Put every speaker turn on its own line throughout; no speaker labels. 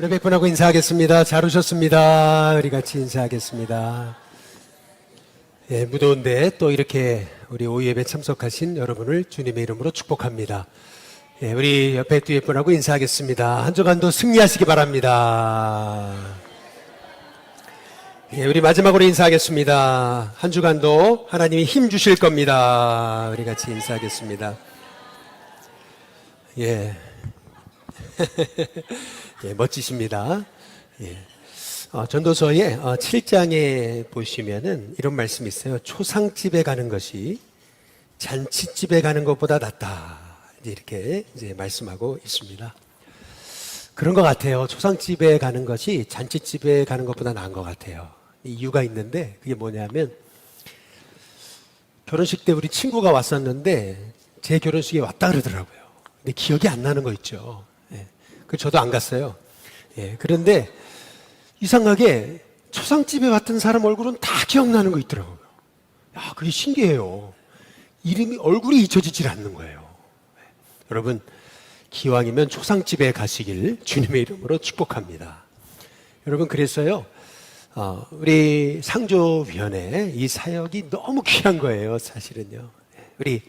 우리 몇 분하고 인사하겠습니다. 잘 오셨습니다. 우리 같이 인사하겠습니다. 예, 무더운데 또 이렇게 우리 오예배 참석하신 여러분을 주님의 이름으로 축복합니다. 예, 우리 옆에 뒤에 분하고 인사하겠습니다. 한 주간도 승리하시기 바랍니다. 예, 우리 마지막으로 인사하겠습니다. 한 주간도 하나님이 힘 주실 겁니다. 우리 같이 인사하겠습니다. 예. 예, 멋지십니다. 예. 어, 전도서의 어, 7장에 보시면은 이런 말씀이 있어요. 초상집에 가는 것이 잔치집에 가는 것보다 낫다. 이렇게 이제 말씀하고 있습니다. 그런 것 같아요. 초상집에 가는 것이 잔치집에 가는 것보다 나은 것 같아요. 이유가 있는데 그게 뭐냐면 결혼식 때 우리 친구가 왔었는데 제 결혼식에 왔다 그러더라고요. 근데 기억이 안 나는 거 있죠. 예. 그 저도 안 갔어요. 예. 그런데 이상하게 초상집에 왔던 사람 얼굴은 다 기억나는 거 있더라고요. 야, 그게 신기해요. 이름이 얼굴이 잊혀지질 않는 거예요. 예. 여러분 기왕이면 초상집에 가시길 주님의 이름으로 축복합니다. 여러분 그랬어요. 어, 우리 상조위원회 이 사역이 너무 귀한 거예요, 사실은요. 예, 우리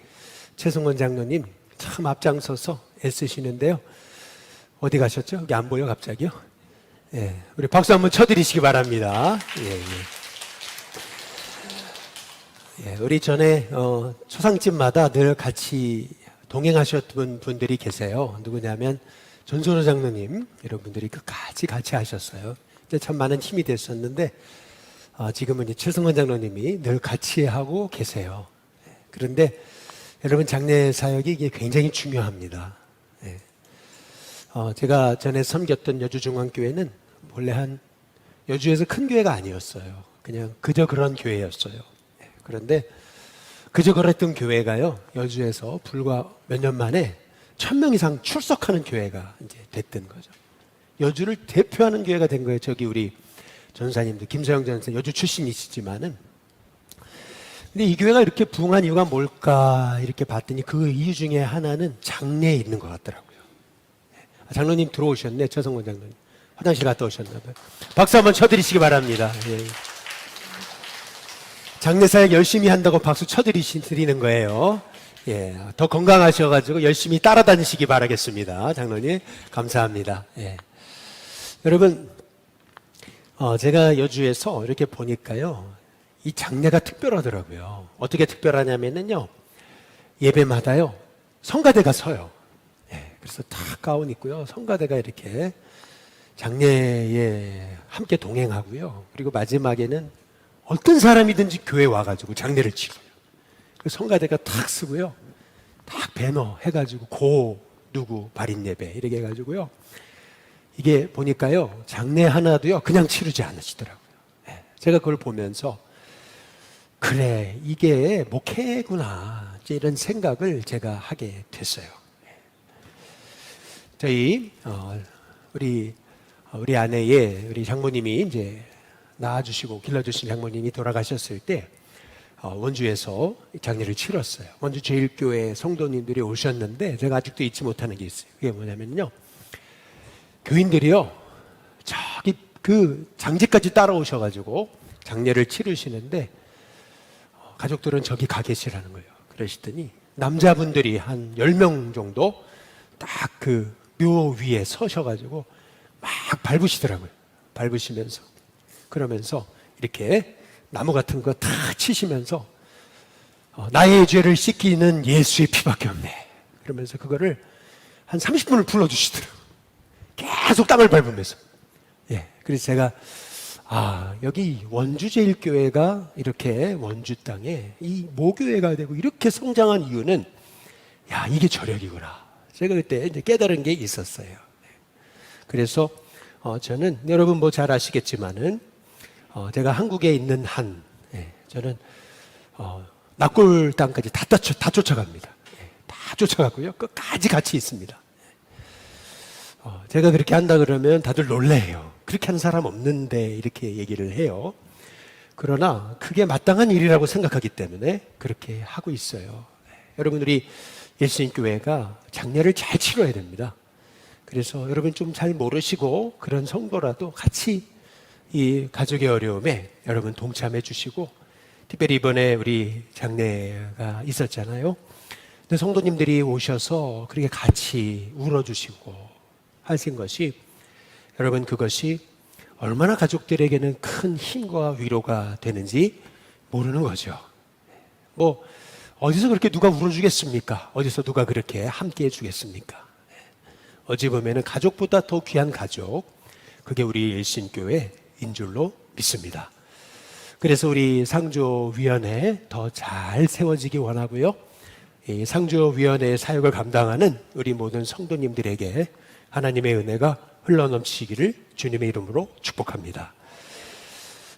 최승원 장로님 참 앞장서서 애쓰시는데요. 어디 가셨죠? 여기 안 보여 갑자기요? 예, 우리 박수 한번 쳐드리시기 바랍니다. 예, 예. 예, 우리 전에 어, 초상집마다 늘 같이 동행하셨던 분들이 계세요. 누구냐면 전소로 장로님 이런 분들이 끝까지 같이 하셨어요. 참 많은 힘이 됐었는데 어, 지금은 이 최승원 장로님이 늘 같이 하고 계세요. 예, 그런데 여러분 장례 사역이 이게 굉장히 중요합니다. 예. 어, 제가 전에 섬겼던 여주중앙교회는 원래 한 여주에서 큰 교회가 아니었어요. 그냥 그저 그런 교회였어요. 예, 그런데 그저 그랬던 교회가요 여주에서 불과 몇 년 만에 천 명 이상 출석하는 교회가 이제 됐던 거죠. 여주를 대표하는 교회가 된 거예요. 저기 우리 전사님들 김서영 전사 여주 출신이시지만은 근데 이 교회가 이렇게 부흥한 이유가 뭘까 이렇게 봤더니 그 이유 중에 하나는 장례에 있는 것 같더라고요. 아, 장로님 들어오셨네 최성원 장로님 화장실 갔다 오셨나 봐요. 박수 한번 쳐드리시기 바랍니다. 예. 장례사역 열심히 한다고 박수 쳐드리는 거예요. 예, 더 건강하셔가지고 열심히 따라다니시기 바라겠습니다. 장로님, 감사합니다. 예. 여러분, 어, 제가 여주에서 이렇게 보니까요, 이 장례가 특별하더라고요. 어떻게 특별하냐면요, 예배마다요, 성가대가 서요. 예, 그래서 다 가운 있고요, 성가대가 이렇게 장례에 함께 동행하고요. 그리고 마지막에는 어떤 사람이든지 교회 와가지고 장례를 치고요. 그 성가대가 탁 쓰고요. 딱 배너 해가지고 고 누구 발인 예배 이렇게 해가지고요. 이게 보니까요 장례 하나도요 그냥 치르지 않으시더라고요. 예, 제가 그걸 보면서 그래 이게 목회구나 이런 생각을 제가 하게 됐어요. 예. 저희 어, 우리 어, 우리 아내의 우리 장모님이 이제 낳아주시고 길러주신 장모님이 돌아가셨을 때 어, 원주에서 장례를 치렀어요. 원주 제일교회 성도님들이 오셨는데 제가 아직도 잊지 못하는 게 있어요. 그게 뭐냐면요. 교인들이요. 저기 그 장지까지 따라오셔가지고 장례를 치르시는데 어, 가족들은 저기 가 계시라는 거예요. 그러시더니 남자분들이 한 10명 정도 딱 그 묘 위에 서셔가지고 막 밟으시더라고요. 밟으시면서 그러면서 이렇게 나무 같은 거 다 치시면서 어, 나의 죄를 씻기는 예수의 피밖에 없네. 그러면서 그거를 한 30분을 불러주시더라고요. 계속 땅을 밟으면서. 예. 그래서 제가 아, 여기 원주제일교회가 이렇게 원주 땅에 이 모교회가 되고 이렇게 성장한 이유는 야, 이게 저력이구나. 제가 그때 이제 깨달은 게 있었어요. 네. 그래서 어, 저는 여러분 뭐 잘 아시겠지만은 어, 제가 한국에 있는 한 예, 저는 어, 납골 땅까지 다, 쫓아, 다 쫓아갑니다. 예, 다 쫓아가고요. 끝까지 같이 있습니다. 어, 제가 그렇게 한다 그러면 다들 놀래요. 그렇게 하는 사람 없는데 이렇게 얘기를 해요. 그러나 그게 마땅한 일이라고 생각하기 때문에 그렇게 하고 있어요. 예, 여러분 우리 예수님 교회가 장례를 잘 치러야 됩니다. 그래서 여러분 좀 잘 모르시고 그런 성도라도 같이 이 가족의 어려움에 여러분 동참해 주시고 특별히 이번에 우리 장례가 있었잖아요. 근데 성도님들이 오셔서 그렇게 같이 울어주시고 하신 것이 여러분 그것이 얼마나 가족들에게는 큰 힘과 위로가 되는지 모르는 거죠. 뭐 어디서 그렇게 누가 울어주겠습니까? 어디서 누가 그렇게 함께 해주겠습니까? 어찌 보면은 가족보다 더 귀한 가족, 그게 우리 일신교회인 줄로 믿습니다. 그래서 우리 상조위원회 더 잘 세워지기 원하고요. 이 상조위원회의 사역을 감당하는 우리 모든 성도님들에게 하나님의 은혜가 흘러넘치기를 주님의 이름으로 축복합니다.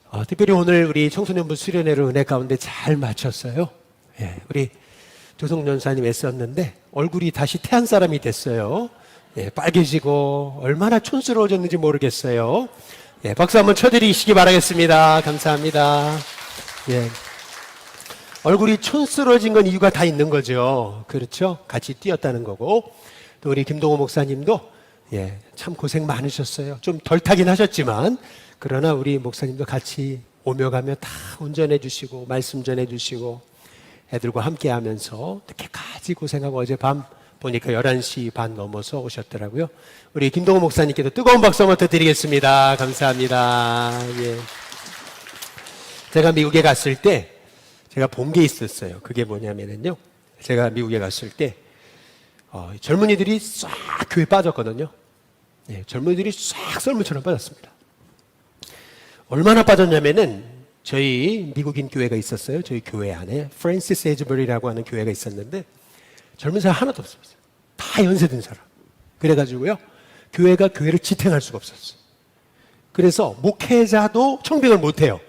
어, 특별히 오늘 우리 청소년부 수련회를 은혜 가운데 잘 마쳤어요. 예, 우리 조성 전사님 애썼는데 얼굴이 다시 태안 사람이 됐어요. 예, 빨개지고 얼마나 촌스러워졌는지 모르겠어요. 예, 박수 한번 쳐드리시기 바라겠습니다. 감사합니다. 예. 얼굴이 촌스러워진 건 이유가 다 있는 거죠. 그렇죠? 같이 뛰었다는 거고. 또 우리 김동호 목사님도 예, 참 고생 많으셨어요. 좀 덜 타긴 하셨지만 그러나 우리 목사님도 같이 오며 가며 다 운전해 주시고 말씀 전해 주시고 애들과 함께 하면서 늦게까지 고생하고 어젯밤 보니까 11시 반 넘어서 오셨더라고요. 우리 김동호 목사님께도 뜨거운 박수 한번 더 드리겠습니다. 감사합니다. 예. 제가 미국에 갔을 때 제가 본 게 있었어요. 그게 뭐냐면요. 제가 미국에 갔을 때 어, 젊은이들이 싹 교회 빠졌거든요. 예, 젊은이들이 싹 썰물처럼 빠졌습니다. 얼마나 빠졌냐면은 저희 미국인 교회가 있었어요. 저희 교회 안에 프랜시스 에즈버리라고 하는 교회가 있었는데 젊은 사람 하나도 없었어요. 다 연세든 사람. 그래가지고요. 교회가 교회를 지탱할 수가 없었어요. 그래서 목회자도 청백을 못해요.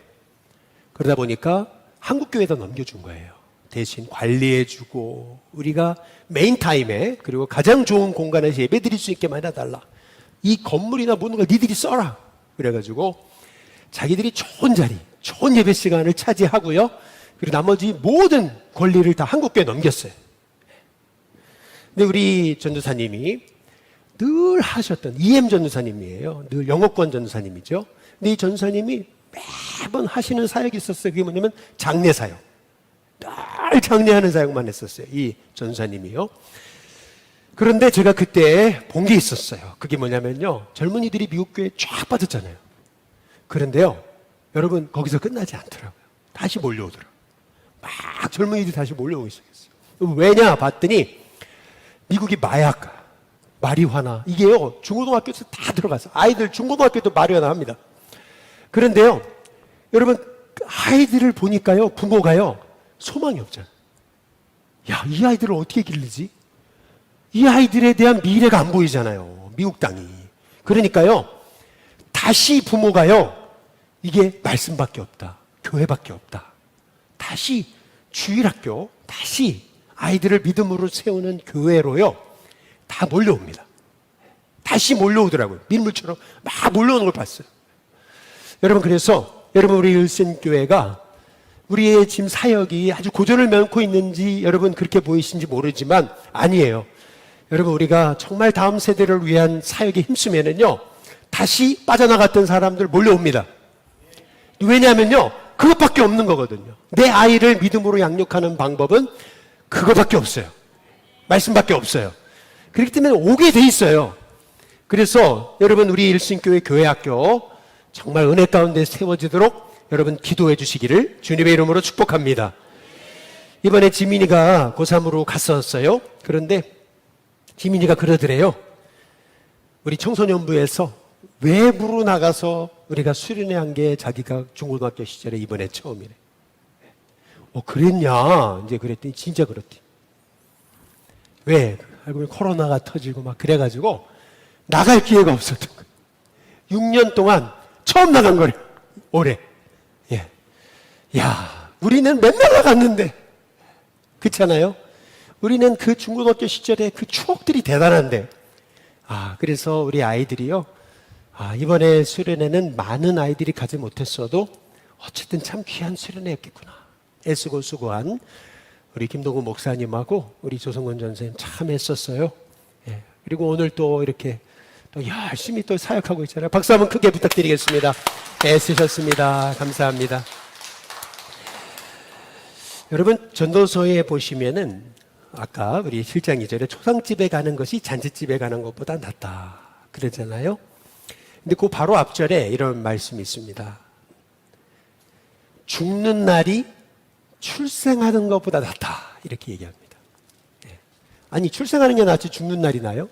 그러다 보니까 한국 교회에다 넘겨준 거예요. 대신 관리해주고 우리가 메인 타임에 그리고 가장 좋은 공간에서 예배 드릴 수 있게 만들어달라. 이 건물이나 모든 걸 니들이 써라. 그래가지고 자기들이 좋은 자리, 좋은 예배 시간을 차지하고요. 그리고 나머지 모든 권리를 다 한국교회에 넘겼어요. 근데 우리 전도사님이 늘 하셨던 EM 전도사님이에요. 늘 영어권 전도사님이죠. 근데 이 전도사님이 매번 하시는 사역이 있었어요. 그게 뭐냐면 장례 사역. 늘 장례하는 사역만 했었어요. 이 전도사님이요. 그런데 제가 그때 본 게 있었어요. 그게 뭐냐면요. 젊은이들이 미국 교회에 쫙 빠졌잖아요. 그런데요. 여러분, 거기서 끝나지 않더라고요. 다시 몰려오더라고요. 막 젊은이들이 다시 몰려오기 시작했어요. 왜냐 봤더니 미국이 마약, 마리화나 이게요. 중고등학교에서 다 들어가서 아이들 중고등학교도 마리화나 합니다. 그런데요. 여러분 아이들을 보니까요. 부모가요. 소망이 없잖아요. 야, 이 아이들을 어떻게 기르지? 이 아이들에 대한 미래가 안 보이잖아요. 미국 땅이. 그러니까요. 다시 부모가요. 이게 말씀밖에 없다. 교회밖에 없다. 다시 주일학교, 다시 아이들을 믿음으로 세우는 교회로요. 다 몰려옵니다. 다시 몰려오더라고요. 밀물처럼 막 몰려오는 걸 봤어요. 여러분, 그래서 여러분, 우리 일신교회가 우리의 지금 사역이 아주 고전을 면고 있는지 여러분 그렇게 보이신지 모르지만 아니에요. 여러분, 우리가 정말 다음 세대를 위한 사역에 힘쓰면은요, 다시 빠져나갔던 사람들 몰려옵니다. 왜냐하면요, 그것밖에 없는 거거든요. 내 아이를 믿음으로 양육하는 방법은 그것밖에 없어요. 말씀밖에 없어요. 그렇기 때문에 오게 돼 있어요. 그래서 여러분, 우리 일신교회 교회학교 정말 은혜 가운데 세워지도록 여러분 기도해 주시기를 주님의 이름으로 축복합니다. 이번에 지민이가 고3으로 갔었어요. 그런데 지민이가 그러더래요. 우리 청소년부에서 외부로 나가서 우리가 수련회 한 게 자기가 중고등학교 시절에 이번에 처음이래. 어, 그랬냐? 이제 그랬더니 진짜 그렇대. 왜? 알고 보니 코로나가 터지고 막 그래가지고 나갈 기회가 없었던 거예요. 6년 동안 처음 나간 거래. 올해. 예. 야, 우리는 맨날 나갔는데. 그렇잖아요? 우리는 그 중고등학교 시절에 그 추억들이 대단한데. 아, 그래서 우리 아이들이요. 아, 이번에 수련회는 많은 아이들이 가지 못했어도 어쨌든 참 귀한 수련회였겠구나. 애쓰고 수고한 우리 김동구 목사님하고 우리 조성근 전사님 참 애썼어요. 예. 그리고 오늘 또 이렇게 또 열심히 또 사역하고 있잖아요. 박수 한번 크게 부탁드리겠습니다. 애쓰셨습니다. 감사합니다. 여러분 전도서에 보시면은 아까 우리 실장 이절에 초상집에 가는 것이 잔치집에 가는 것보다 낫다 그러잖아요. 근데 그 바로 앞절에 이런 말씀이 있습니다. 죽는 날이 출생하는 것보다 낫다 이렇게 얘기합니다. 예. 아니 출생하는 게 낫지 죽는 날이 나요?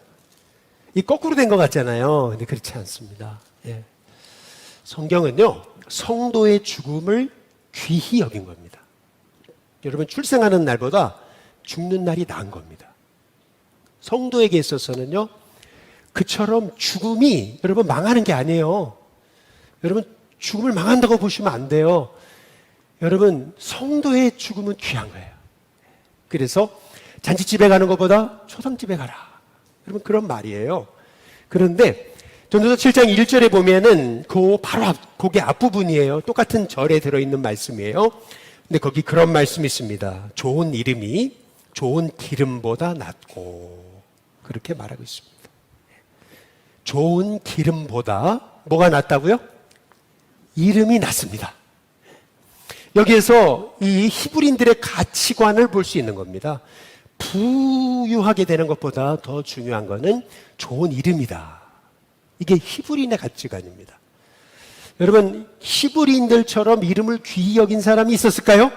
이 거꾸로 된 것 같잖아요. 근데 그렇지 않습니다. 예. 성경은요 성도의 죽음을 귀히 여긴 겁니다. 여러분 출생하는 날보다 죽는 날이 나은 겁니다. 성도에게 있어서는요, 그처럼 죽음이 여러분 망하는 게 아니에요. 여러분 죽음을 망한다고 보시면 안 돼요. 여러분 성도의 죽음은 귀한 거예요. 그래서 잔치집에 가는 것보다 초상집에 가라. 여러분 그런 말이에요. 그런데 전도서 7장 1절에 보면은 그 바로 앞, 그게 앞부분이에요. 똑같은 절에 들어있는 말씀이에요. 근데 거기 그런 말씀이 있습니다. 좋은 이름이 좋은 기름보다 낫고 그렇게 말하고 있습니다. 좋은 기름보다 뭐가 낫다고요? 이름이 낫습니다. 여기에서 이 히브리인들의 가치관을 볼 수 있는 겁니다. 부유하게 되는 것보다 더 중요한 것은 좋은 이름이다. 이게 히브리인의 가치관입니다. 여러분, 히브리인들처럼 이름을 귀히 여긴 사람이 있었을까요?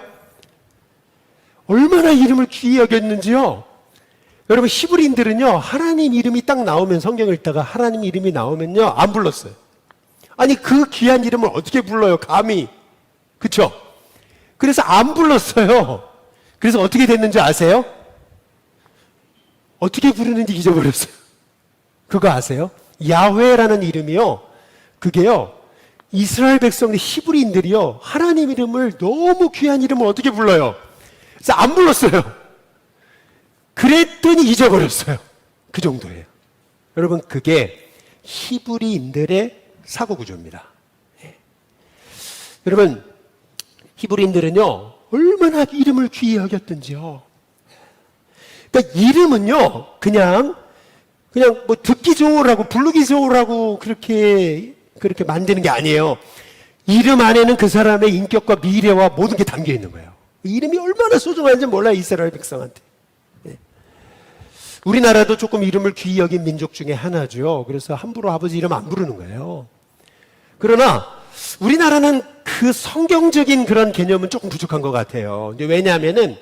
얼마나 이름을 귀히 여겼는지요? 여러분, 히브리인들은요, 하나님 이름이 딱 나오면 성경을 읽다가 하나님 이름이 나오면요, 안 불렀어요. 아니, 그 귀한 이름을 어떻게 불러요, 감히. 그쵸? 그래서 안 불렀어요. 그래서 어떻게 됐는지 아세요? 어떻게 부르는지 잊어버렸어요. 그거 아세요? 야훼라는 이름이요. 그게요. 이스라엘 백성들 히브리인들이요. 하나님 이름을 너무 귀한 이름을 어떻게 불러요? 그래서 안 불렀어요. 그랬더니 잊어버렸어요. 그 정도예요. 여러분 그게 히브리인들의 사고 구조입니다. 예. 여러분 히브리인들은요 얼마나 이름을 귀히 여겼던지요. 그러니까 이름은요 그냥 그냥 뭐 듣기 좋으라고 부르기 좋으라고 그렇게 그렇게 만드는 게 아니에요. 이름 안에는 그 사람의 인격과 미래와 모든 게 담겨 있는 거예요. 이름이 얼마나 소중한지 몰라요 이스라엘 백성한테. 예. 우리나라도 조금 이름을 귀히 여긴 민족 중에 하나죠. 그래서 함부로 아버지 이름 안 부르는 거예요. 그러나 우리나라는 그 성경적인 그런 개념은 조금 부족한 것 같아요. 왜냐하면은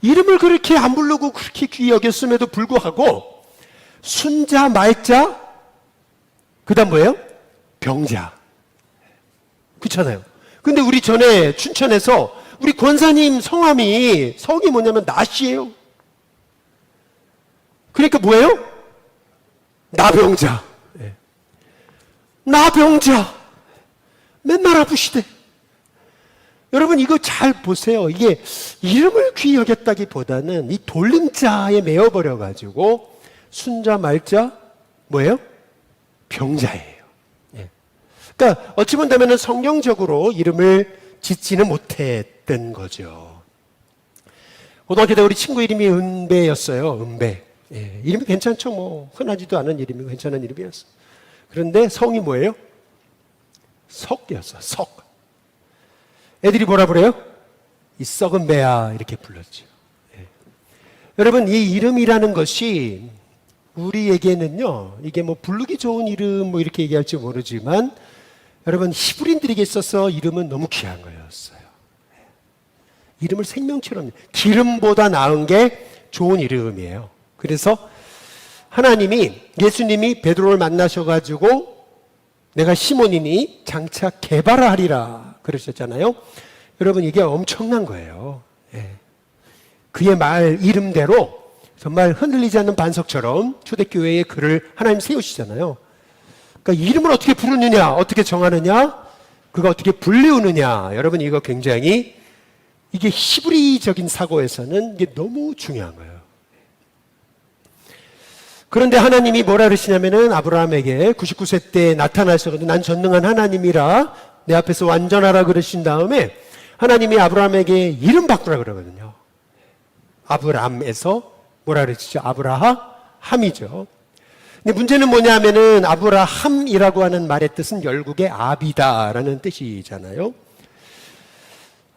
이름을 그렇게 안 부르고 그렇게 귀히 여겼음에도 불구하고 순자, 말자, 그 다음 뭐예요? 병자. 그렇잖아요. 근데 우리 전에 춘천에서 우리 권사님 성함이 성이 뭐냐면 나시예요. 그러니까 뭐예요? 나병자. 예. 나병자. 맨날 아프시대. 여러분 이거 잘 보세요. 이게 이름을 귀히 여겼다기보다는 이 돌림자에 매어버려 가지고 순자 말자 뭐예요? 병자예요. 예. 그러니까 어찌 본다면 성경적으로 이름을 짓지는 못했던 거죠. 고등학교 때 우리 친구 이름이 은배였어요. 은배. 예. 이름이 괜찮죠. 뭐 흔하지도 않은 이름이 괜찮은 이름이었어. 그런데 성이 뭐예요? 석이었어. 석. 애들이 뭐라 그래요? 이 썩은 배야 이렇게 불렀죠. 예. 여러분 이 이름이라는 것이 우리에게는요 이게 뭐 부르기 좋은 이름 뭐 이렇게 얘기할지 모르지만 여러분 히브린들에게 있어서 이름은 너무 귀한 거였어요. 예. 이름을 생명처럼 기름보다 나은 게 좋은 이름이에요. 그래서 하나님이 예수님이 베드로를 만나셔 가지고 내가 시몬이니 장차 개발하리라 그러셨잖아요. 여러분 이게 엄청난 거예요. 예. 그의 말 이름대로 정말 흔들리지 않는 반석처럼 초대교회의 글을 하나님 세우시잖아요. 그러니까 이름을 어떻게 부르느냐, 어떻게 정하느냐, 그가 어떻게 불리우느냐. 여러분 이거 굉장히 이게 히브리적인 사고에서는 이게 너무 중요한 거예요. 그런데 하나님이 뭐라 그러시냐면은 아브라함에게 99세 때 나타나셔서 난 전능한 하나님이라 내 앞에서 완전하라 그러신 다음에 하나님이 아브라함에게 이름 바꾸라 그러거든요. 아브람에서 뭐라 그러시죠? 아브라함이죠. 근데 문제는 뭐냐면은 아브라함이라고 하는 말의 뜻은 열국의 아비다라는 뜻이잖아요.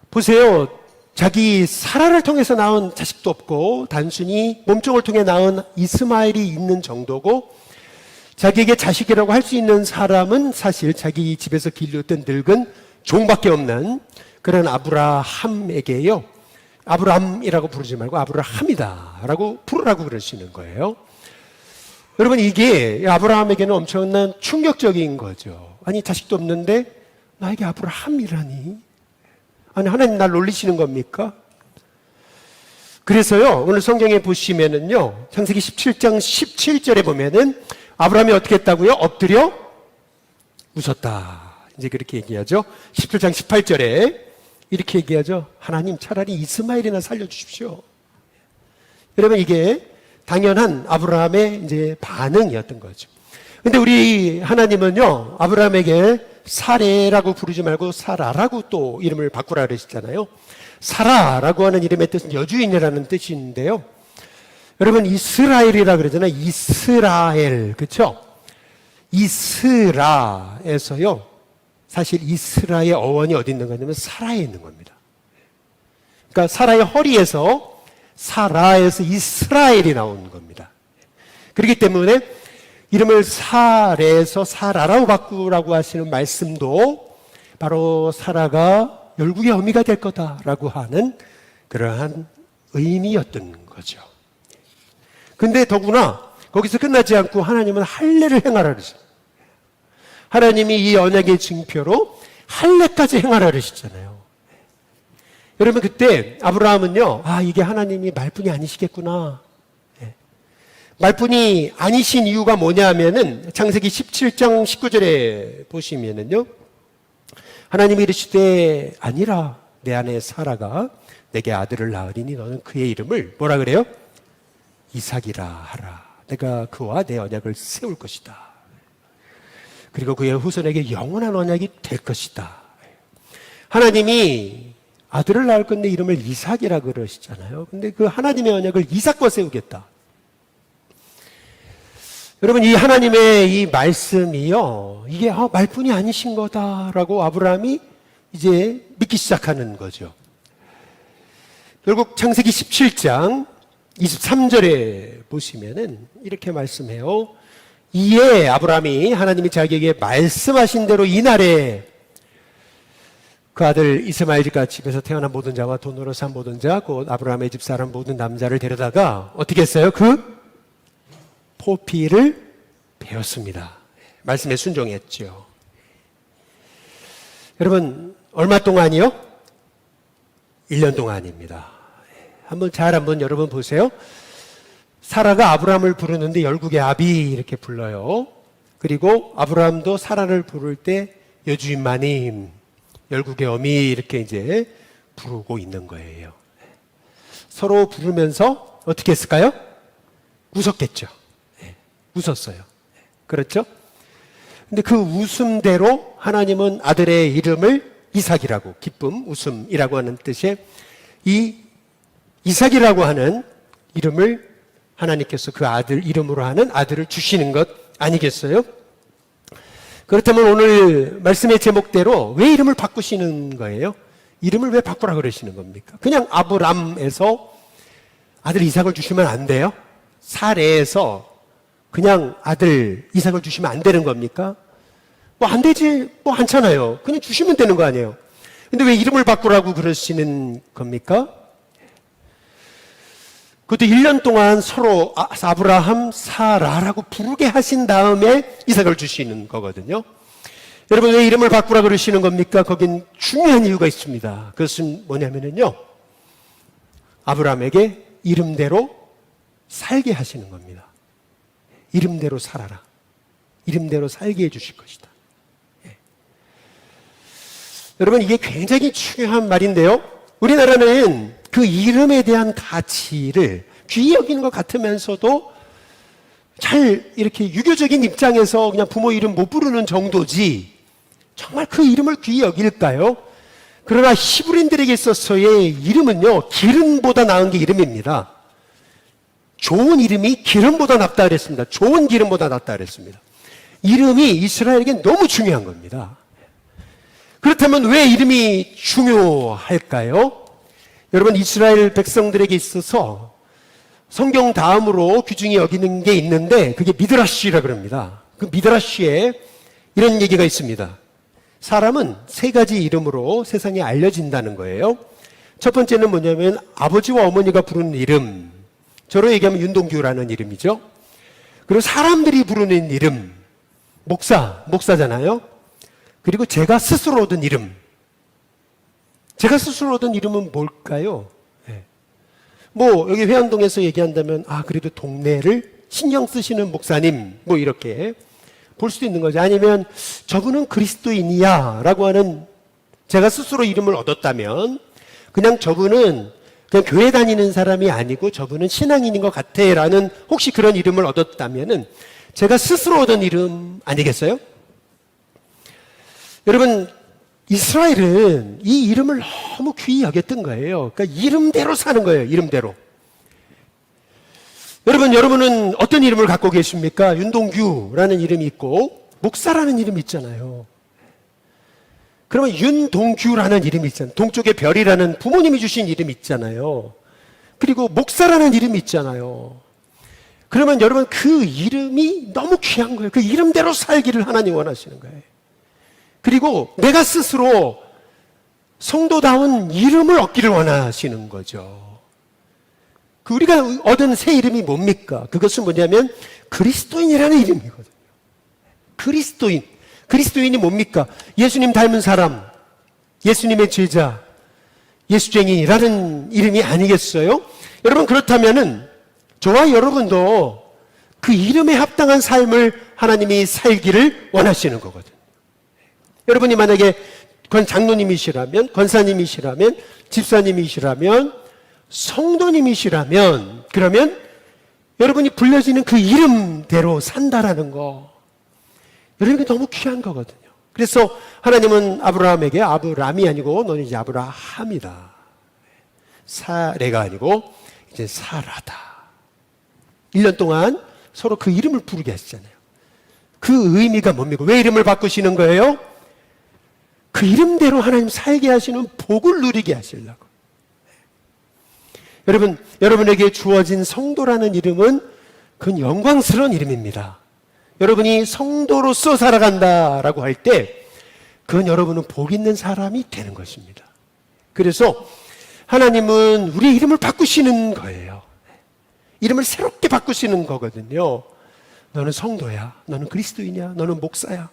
보세요. 자기 사라를 통해서 낳은 자식도 없고 단순히 몸종을 통해 낳은 이스마엘이 있는 정도고 자기에게 자식이라고 할 수 있는 사람은 사실 자기 집에서 길렀던 늙은 종밖에 없는 그런 아브라함에게요. 아브라함이라고 부르지 말고 아브라함이다라고 부르라고 그러시는 거예요. 여러분 이게 아브라함에게는 엄청난 충격적인 거죠. 아니 자식도 없는데 나에게 아브라함이라니. 아니 하나님 날 놀리시는 겁니까? 그래서요 오늘 성경에 보시면은요 창세기 17장 17절에 보면은 아브라함이 어떻게 했다고요? 엎드려 웃었다. 이제 그렇게 얘기하죠. 17장 18절에 이렇게 얘기하죠. 하나님 차라리 이스마엘이나 살려주십시오. 여러분 이게 당연한 아브라함의 이제 반응이었던 거죠. 근데 우리 하나님은요, 아브라함에게 사레라고 부르지 말고 사라라고 또 이름을 바꾸라 그러시잖아요. 사라라고 하는 이름의 뜻은 여주인이라는 뜻인데요. 여러분 이스라엘이라 그러잖아요. 이스라엘. 그렇죠? 이스라에서요. 사실 이스라의 어원이 어디 있는가 하면 사라에 있는 겁니다. 그러니까 사라의 허리에서 사라에서 이스라엘이 나온 겁니다. 그렇기 때문에 이름을 사레에서 사라라고 바꾸라고 하시는 말씀도 바로 사라가 열국의 어미가 될 거다라고 하는 그러한 의미였던 거죠. 근데 더구나 거기서 끝나지 않고 하나님은 할례를 행하라 그러죠. 하나님이 이 언약의 증표로 할례까지 행하라 그러시잖아요. 여러분 그때 아브라함은요, 아 이게 하나님이 말뿐이 아니시겠구나. 예. 말뿐이 아니신 이유가 뭐냐면은 창세기 17장 19절에 보시면은요, 하나님이 이르시되 아니라 내 아내 사라가 내게 아들을 낳으리니 너는 그의 이름을 뭐라 그래요? 이삭이라 하라. 내가 그와 내 언약을 세울 것이다. 그리고 그의 후손에게 영원한 언약이 될 것이다. 하나님이 아들을 낳을 건데 이름을 이삭이라 그러시잖아요. 근데 그 하나님의 언약을 이삭과 세우겠다. 여러분 이 하나님의 이 말씀이요. 이게 아, 말뿐이 아니신 거다라고 아브라함이 이제 믿기 시작하는 거죠. 결국 창세기 17장 23절에 보시면은 이렇게 말씀해요. 이에 아브라함이 하나님이 자기에게 말씀하신 대로 이 날에 그 아들 이스마엘 집과 집에서 태어난 모든 자와 돈으로 산 모든 자, 곧 아브라함의 집 사람 모든 남자를 데려다가 어떻게 했어요? 그 포피를 배웠습니다. 말씀에 순종했죠. 여러분, 얼마 동안이요? 1년 동안입니다. 한번 잘 한번 여러분 보세요. 사라가 아브라함을 부르는데 열국의 아비 이렇게 불러요. 그리고 아브라함도 사라를 부를 때 여주인 마님, 열국의 어미 이렇게 이제 부르고 있는 거예요. 서로 부르면서 어떻게 했을까요? 웃었겠죠. 네, 웃었어요. 그렇죠? 근데 그 웃음대로 하나님은 아들의 이름을 이삭이라고 기쁨, 웃음이라고 하는 뜻의 이 이삭이라고 하는 이름을 하나님께서 그 아들 이름으로 하는 아들을 주시는 것 아니겠어요? 그렇다면 오늘 말씀의 제목대로 왜 이름을 바꾸시는 거예요? 이름을 왜 바꾸라 그러시는 겁니까? 그냥 아브람에서 아들 이삭을 주시면 안 돼요? 사례에서 그냥 아들 이삭을 주시면 안 되는 겁니까? 뭐 안 되지, 뭐 않잖아요. 그냥 주시면 되는 거 아니에요. 근데 왜 이름을 바꾸라고 그러시는 겁니까? 그것도 1년 동안 서로 아, 아브라함, 사라라고 부르게 하신 다음에 이삭을 주시는 거거든요. 여러분 왜 이름을 바꾸라 그러시는 겁니까? 거긴 중요한 이유가 있습니다. 그것은 뭐냐면요. 아브라함에게 이름대로 살게 하시는 겁니다. 이름대로 살아라. 이름대로 살게 해주실 것이다. 예. 여러분 이게 굉장히 중요한 말인데요. 우리나라는 그 이름에 대한 가치를 귀히 여기는 것 같으면서도 잘 이렇게 유교적인 입장에서 그냥 부모 이름 못 부르는 정도지 정말 그 이름을 귀히 여길까요? 그러나 히브리인들에게 있어서의 이름은요 기름보다 나은 게 이름입니다. 좋은 이름이 기름보다 낫다 그랬습니다. 좋은 기름보다 낫다 그랬습니다. 이름이 이스라엘에게 너무 중요한 겁니다. 그렇다면 왜 이름이 중요할까요? 여러분 이스라엘 백성들에게 있어서 성경 다음으로 귀중히 여기는 게 있는데 그게 미드라시라 그럽니다. 그 미드라시에 이런 얘기가 있습니다. 사람은 세 가지 이름으로 세상에 알려진다는 거예요. 첫 번째는 뭐냐면 아버지와 어머니가 부르는 이름. 저로 얘기하면 윤동규라는 이름이죠. 그리고 사람들이 부르는 이름. 목사, 목사잖아요. 그리고 제가 스스로 얻은 이름. 제가 스스로 얻은 이름은 뭘까요? 예. 뭐, 여기 회안동에서 얘기한다면, 아, 그래도 동네를 신경 쓰시는 목사님, 뭐, 이렇게 볼 수도 있는 거죠. 아니면, 저분은 그리스도인이야, 라고 하는 제가 스스로 이름을 얻었다면, 그냥 저분은 그냥 교회 다니는 사람이 아니고 저분은 신앙인인 것 같아, 라는 혹시 그런 이름을 얻었다면은, 제가 스스로 얻은 이름 아니겠어요? 여러분, 이스라엘은 이 이름을 너무 귀히 여겼던 거예요. 그러니까 이름대로 사는 거예요. 이름대로. 여러분, 여러분은 어떤 이름을 갖고 계십니까? 윤동규라는 이름이 있고, 목사라는 이름이 있잖아요. 그러면 윤동규라는 이름이 있잖아요. 동쪽의 별이라는 부모님이 주신 이름이 있잖아요. 그리고 목사라는 이름이 있잖아요. 그러면 여러분 그 이름이 너무 귀한 거예요. 그 이름대로 살기를 하나님 원하시는 거예요. 그리고 내가 스스로 성도다운 이름을 얻기를 원하시는 거죠. 그 우리가 얻은 새 이름이 뭡니까? 그것은 뭐냐면 그리스도인이라는 이름이거든요. 그리스도인. 그리스도인이 뭡니까? 예수님 닮은 사람, 예수님의 제자, 예수쟁이라는 이름이 아니겠어요? 여러분 그렇다면은 저와 여러분도 그 이름에 합당한 삶을 하나님이 살기를 원하시는 거거든요. 여러분이 만약에 권 장로님이시라면, 권사님이시라면, 집사님이시라면, 성도님이시라면, 그러면 여러분이 불려지는 그 이름대로 산다라는 거. 여러분이 너무 귀한 거거든요. 그래서 하나님은 아브라함에게 아브람이 아니고 너는 이제 아브라함이다. 사례가 아니고 이제 사라다. 1년 동안 서로 그 이름을 부르게 하시잖아요. 그 의미가 뭡니까? 왜 이름을 바꾸시는 거예요? 그 이름대로 하나님 살게 하시는 복을 누리게 하시려고. 여러분, 여러분에게 주어진 성도라는 이름은 그건 영광스러운 이름입니다. 여러분이 성도로서 살아간다라고 할 때, 그건 여러분은 복 있는 사람이 되는 것입니다. 그래서 하나님은 우리의 이름을 바꾸시는 거예요. 이름을 새롭게 바꾸시는 거거든요. 너는 성도야. 너는 그리스도이냐. 너는 목사야.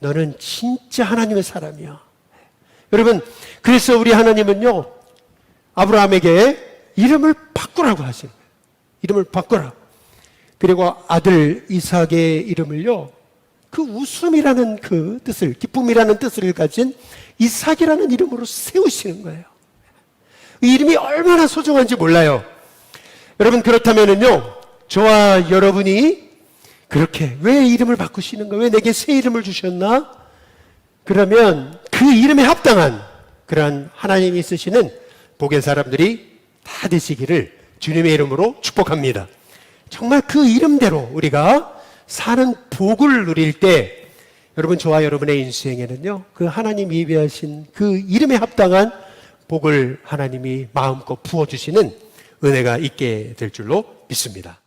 너는 진짜 하나님의 사람이야. 여러분, 그래서 우리 하나님은요, 아브라함에게 이름을 바꾸라고 하시는 거예요. 이름을 바꾸라. 그리고 아들 이삭의 이름을요, 그 웃음이라는 그 뜻을, 기쁨이라는 뜻을 가진 이삭이라는 이름으로 세우시는 거예요. 이 이름이 얼마나 소중한지 몰라요. 여러분, 그렇다면은요, 저와 여러분이 그렇게 왜 이름을 바꾸시는가? 왜 내게 새 이름을 주셨나? 그러면 그 이름에 합당한 그러한 하나님이 쓰시는 복의 사람들이 다 되시기를 주님의 이름으로 축복합니다. 정말 그 이름대로 우리가 사는 복을 누릴 때 여러분 저와 여러분의 인생에는요 그 하나님 예비하신 그 이름에 합당한 복을 하나님이 마음껏 부어주시는 은혜가 있게 될 줄로 믿습니다.